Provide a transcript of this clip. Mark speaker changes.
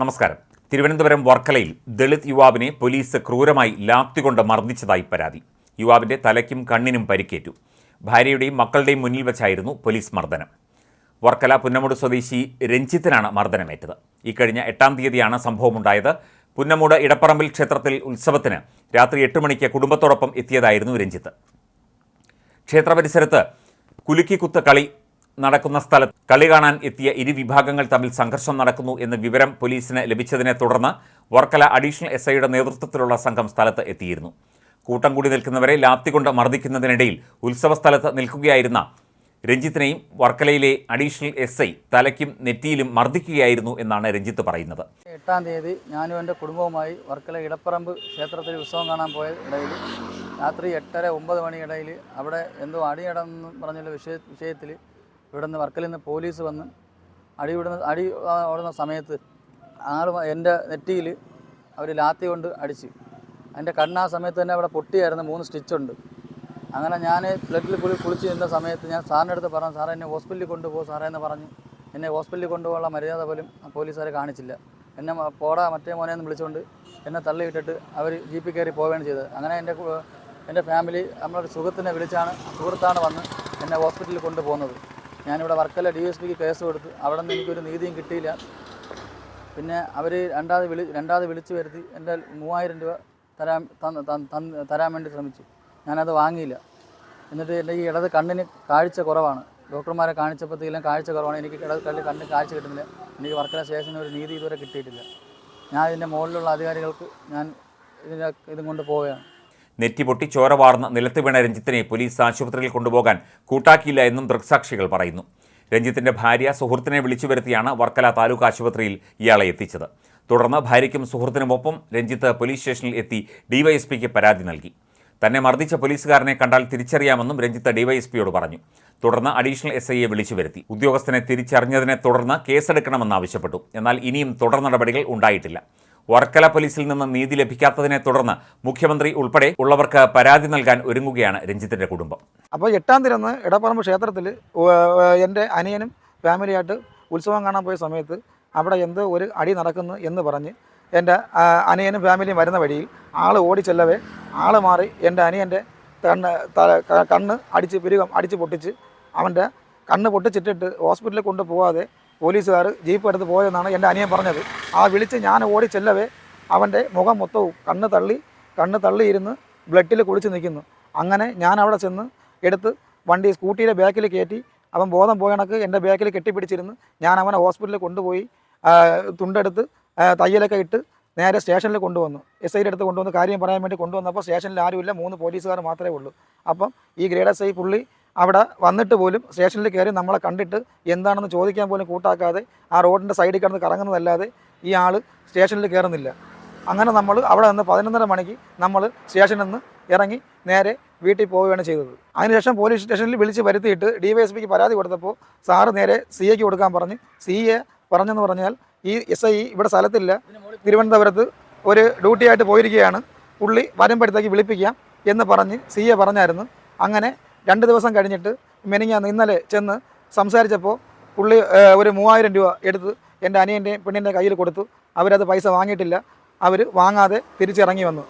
Speaker 1: നമസ്കാരം. തിരുവനന്തപുരം വർക്കലയിൽ ദളിത് യുവാവിനെ പോലീസ് ക്രൂരമായി ലാത്തികൊണ്ട് മർദ്ദിച്ചതായി പരാതി. യുവാവിന്റെ തലയ്ക്കും കണ്ണിനും പരിക്കേറ്റു. ഭാര്യയുടെയും മക്കളുടെയും മുന്നിൽ വെച്ചായിരുന്നു പോലീസ് മർദ്ദനം. വർക്കല പുന്നമൂട് സ്വദേശി രഞ്ജിത്തിനാണ് മർദ്ദനമേറ്റത്. ഇക്കഴിഞ്ഞ എട്ടാം തീയതിയാണ് സംഭവമുണ്ടായത്. പുന്നമൂട് ഇടപ്പറമ്പിൽ ക്ഷേത്രത്തിൽ ഉത്സവത്തിന് രാത്രി എട്ട് മണിക്ക് കുടുംബത്തോടൊപ്പം എത്തിയതായിരുന്നു രഞ്ജിത്ത്. ക്ഷേത്ര പരിസരത്ത് കുലുക്കിക്കുത്ത് കളി നടക്കുന്ന സ്ഥലത്ത് കളി കാണാൻ എത്തിയ ഇരു വിഭാഗങ്ങൾ തമ്മിൽ സംഘർഷം നടക്കുന്നു എന്ന വിവരം പോലീസിന് ലഭിച്ചതിനെ തുടർന്ന് വർക്കല അഡീഷണൽ എസ് ഐയുടെ നേതൃത്വത്തിലുള്ള സംഘം സ്ഥലത്ത് എത്തിയിരുന്നു. കൂട്ടം കൂടി നിൽക്കുന്നവരെ ലാത്തികൊണ്ട് മർദ്ദിക്കുന്നതിനിടയിൽ ഉത്സവ സ്ഥലത്ത് നിൽക്കുകയായിരുന്ന രഞ്ജിത്തിനെയും വർക്കലയിലെ അഡീഷണൽ എസ് ഐ തലയ്ക്കും നെറ്റിയിലും മർദ്ദിക്കുകയായിരുന്നു എന്നാണ് രഞ്ജിത്ത് പറയുന്നത്.
Speaker 2: എട്ടാം തീയതി ഞാനും എന്റെ കുടുംബവുമായി വർക്കല ഇടപ്പറമ്പ് ക്ഷേത്രത്തിൽ ഉത്സവം കാണാൻ പോയ ഇടയിൽ രാത്രി എട്ടര ഒമ്പത് മണിയിടയിൽ അവിടെ എന്തോ അടിയടന്ന് പറഞ്ഞുള്ള വിഷയ വിഷയത്തിൽ ഇവിടെ നിന്ന് വർക്കലിൽ നിന്ന് പോലീസ് വന്ന് അടി വിടുന്ന അടി ഓടുന്ന സമയത്ത് ആൾ എന്റെ നെറ്റിയിൽ അവർ ലാത്തി കൊണ്ട് അടിച്ച്. എന്റെ കണ്ണ് ആ സമയത്ത് തന്നെ അവിടെ പൊട്ടിയായിരുന്നു മൂന്ന് സ്റ്റിച്ചുണ്ട്. അങ്ങനെ ഞാൻ ബ്ലഡിൽ കുളി കുളിച്ച് നിന്ന സമയത്ത് ഞാൻ സാറിന്റെ അടുത്ത് പറഞ്ഞു സാറേ എന്നെ ഹോസ്പിറ്റലിൽ കൊണ്ടുപോകും സാറേ എന്ന് പറഞ്ഞു. എന്നെ ഹോസ്പിറ്റലിൽ കൊണ്ടുപോകാനുള്ള മര്യാദ പോലും പോലീസുകാർ കാണിച്ചില്ല. എന്നെ പോടാ മറ്റേ മോനെ എന്ന് വിളിച്ചുകൊണ്ട് എന്നെ തള്ളിയിട്ടിട്ട് അവർ ജീപ്പിൽ കയറി പോവുകയാണ് ചെയ്തത്. അങ്ങനെ എന്റെ എന്റെ ഫാമിലി നമ്മളൊരു സുഹൃത്തിനെ വിളിച്ചാണ് സുഹൃത്താണ് വന്ന് എന്നെ ഹോസ്പിറ്റലിൽ കൊണ്ടുപോകുന്നത്. ഞാനിവിടെ വർക്കല ഡി എസ് പിക്ക് കേസ് കൊടുത്തു അവിടെ നിന്ന് എനിക്കൊരു നീതിയും കിട്ടിയില്ല. പിന്നെ അവർ രണ്ടാമത് വിളി രണ്ടാമത് വിളിച്ചു വരുത്തി എന്റെ മൂവായിരം രൂപ തരാൻ തരാൻ വേണ്ടി ശ്രമിച്ചു. ഞാനത് വാങ്ങിയില്ല. എന്നിട്ട് എന്റെ ഈ ഇടത് കണ്ണിന് കാഴ്ച കുറവാണ്. ഡോക്ടർമാരെ കാണിച്ചപ്പോഴത്തേക്കും കാഴ്ച കുറവാണ്. എനിക്ക് ഇടത് കല്ല് കണ്ണിന് കാഴ്ച കിട്ടുന്നില്ല. എനിക്ക് വർക്കല സ്റ്റേഷനിൽ ഒരു നീതി ഇതുവരെ കിട്ടിയിട്ടില്ല. ഞാൻ ഇതിന്റെ മുകളിലുള്ള അധികാരികൾക്ക് ഞാൻ ഇതിനെ ഇതും കൊണ്ട് പോവുകയാണ്.
Speaker 1: നെറ്റി പൊട്ടി ചോര വാർന്ന് നിലത്ത് വീണ രഞ്ജിത്തിനെ പോലീസ് ആശുപത്രിയിൽ കൊണ്ടുപോകാൻ കൂട്ടാക്കിയില്ല എന്നും ദൃക്സാക്ഷികൾ പറയുന്നു. രഞ്ജിത്തിന്റെ ഭാര്യ സുഹൃത്തിനെ വിളിച്ചു വരുത്തിയാണ് വർക്കല താലൂക്ക് ആശുപത്രിയിൽ ഇയാളെ എത്തിച്ചത്. തുടർന്ന് ഭാര്യയ്ക്കും സുഹൃത്തിനുമൊപ്പം രഞ്ജിത്ത് പോലീസ് സ്റ്റേഷനിൽ എത്തി ഡിവൈഎസ്പിക്ക് പരാതി നൽകി. തന്നെ മർദ്ദിച്ച പോലീസുകാരനെ കണ്ടാൽ തിരിച്ചറിയാമെന്നും രഞ്ജിത്ത് ഡിവൈഎസ്പിയോട് പറഞ്ഞു. തുടർന്ന് അഡീഷണൽ എസ് ഐയെ വിളിച്ചു വരുത്തി. ഉദ്യോഗസ്ഥനെ തിരിച്ചറിഞ്ഞതിനെ തുടർന്ന് കേസെടുക്കണമെന്നാവശ്യപ്പെട്ടു. എന്നാൽ ഇനിയും തുടർ നടപടികൾ ഉണ്ടായിട്ടില്ല. വർക്കല പോലീസിൽ നിന്ന് നീതി ലഭിക്കാത്തതിനെ തുടർന്ന് മുഖ്യമന്ത്രി ഉൾപ്പെടെ ഉള്ളവർക്ക് പരാതി നൽകാൻ ഒരുങ്ങുകയാണ് രഞ്ജിത്തിന്റെ കുടുംബം.
Speaker 3: അപ്പോൾ എട്ടാം തീയതി ഇടപ്പറമ്പ് ക്ഷേത്രത്തിൽ എന്റെ അനിയനും ഫാമിലിയായിട്ട് ഉത്സവം കാണാൻ പോയ സമയത്ത് അവിടെ എന്ത് ഒരു അടി നടക്കുന്നു എന്ന് പറഞ്ഞ് എന്റെ അനിയനും ഫാമിലിയും വരുന്ന വഴിയിൽ ആൾ ഓടി ചെല്ലവേ ആൾ മാറി എന്റെ അനിയന്റെ കണ്ണ് കണ്ണ് അടിച്ച് പിരുകം അടിച്ച് പൊട്ടിച്ച് അവന്റെ കണ്ണ് പൊട്ടിച്ചിട്ടിട്ട് ഹോസ്പിറ്റലിൽ കൊണ്ടുപോകാതെ പോലീസുകാർ ജീപ്പ് എടുത്ത് പോയെന്നാണ് എന്റെ അനിയൻ പറഞ്ഞത്. ആ വിളിച്ച് ഞാൻ ഓടി ചെല്ലവേ അവന്റെ മുഖം മൊത്തവും കണ്ണ് തള്ളി കണ്ണ് തള്ളിയിരുന്ന് ബ്ലഡിൽ കുളിച്ച് നിൽക്കുന്നു. അങ്ങനെ ഞാൻ അവിടെ ചെന്ന് എടുത്ത് വണ്ടി സ്കൂട്ടിയുടെ ബാക്കിൽ കയറ്റി അവൻ ബോധം പോയ കണക്ക് എന്റെ ബാക്കിൽ കെട്ടിപ്പിടിച്ചിരുന്ന് ഞാൻ അവനെ ഹോസ്പിറ്റലിൽ കൊണ്ടുപോയി തുണ്ടെടുത്ത് തയ്യലൊക്കെ ഇട്ട് നേരെ സ്റ്റേഷനിൽ കൊണ്ടുവന്നു. എസ് ഐയുടെ അടുത്ത് കൊണ്ടുവന്ന് കാര്യം പറയാൻ വേണ്ടി കൊണ്ടുവന്നപ്പോൾ സ്റ്റേഷനിൽ ആരുമില്ല മൂന്ന് പോലീസുകാർ മാത്രമേ ഉള്ളൂ. അപ്പം ഈ ഗ്രേഡ് എസ് ഐ പുള്ളി അവിടെ വന്നിട്ട് പോലും സ്റ്റേഷനിൽ കയറി നമ്മളെ കണ്ടിട്ട് എന്താണെന്ന് ചോദിക്കാൻ പോലും കൂട്ടാക്കാതെ ആ റോഡിന്റെ സൈഡിൽ കിടന്ന് കറങ്ങുന്നതല്ലാതെ ഈ ആൾ സ്റ്റേഷനിൽ കയറുന്നില്ല. അങ്ങനെ നമ്മൾ അവിടെ നിന്ന് പതിനൊന്നര മണിക്ക് നമ്മൾ സ്റ്റേഷനിൽ നിന്ന് ഇറങ്ങി നേരെ വീട്ടിൽ പോവുകയാണ് ചെയ്തത്. അതിനുശേഷം പോലീസ് സ്റ്റേഷനിൽ വിളിച്ച് വരുത്തിയിട്ട് ഡി വൈ എസ് പിക്ക് പരാതി കൊടുത്തപ്പോൾ സാറ് നേരെ സി എക്ക് കൊടുക്കാൻ പറഞ്ഞ്. സി എ പറഞ്ഞെന്ന് പറഞ്ഞാൽ ഈ എസ് ഐ ഇവിടെ സ്ഥലത്തില്ല. തിരുവനന്തപുരത്ത് ഒരു ഡ്യൂട്ടിയായിട്ട് പോയിരിക്കുകയാണ്. പുള്ളി വരുമ്പോഴത്തേക്ക് വിളിപ്പിക്കാം എന്ന് പറഞ്ഞ് സി എ പറഞ്ഞായിരുന്നു. അങ്ങനെ രണ്ട് ദിവസം കഴിഞ്ഞിട്ട് മെനിങ്ങാന്ന് ഇന്നലെ ചെന്ന് സംസാരിച്ചപ്പോൾ പുള്ളി ഒരു മൂവായിരം രൂപ എടുത്ത് എന്റെ അനിയന്റെയും പെണ്ണിന്റെ കയ്യിൽ കൊടുത്തു. അവരത് പൈസ വാങ്ങിയിട്ടില്ല. അവർ വാങ്ങാതെ തിരിച്ചിറങ്ങി വന്നു.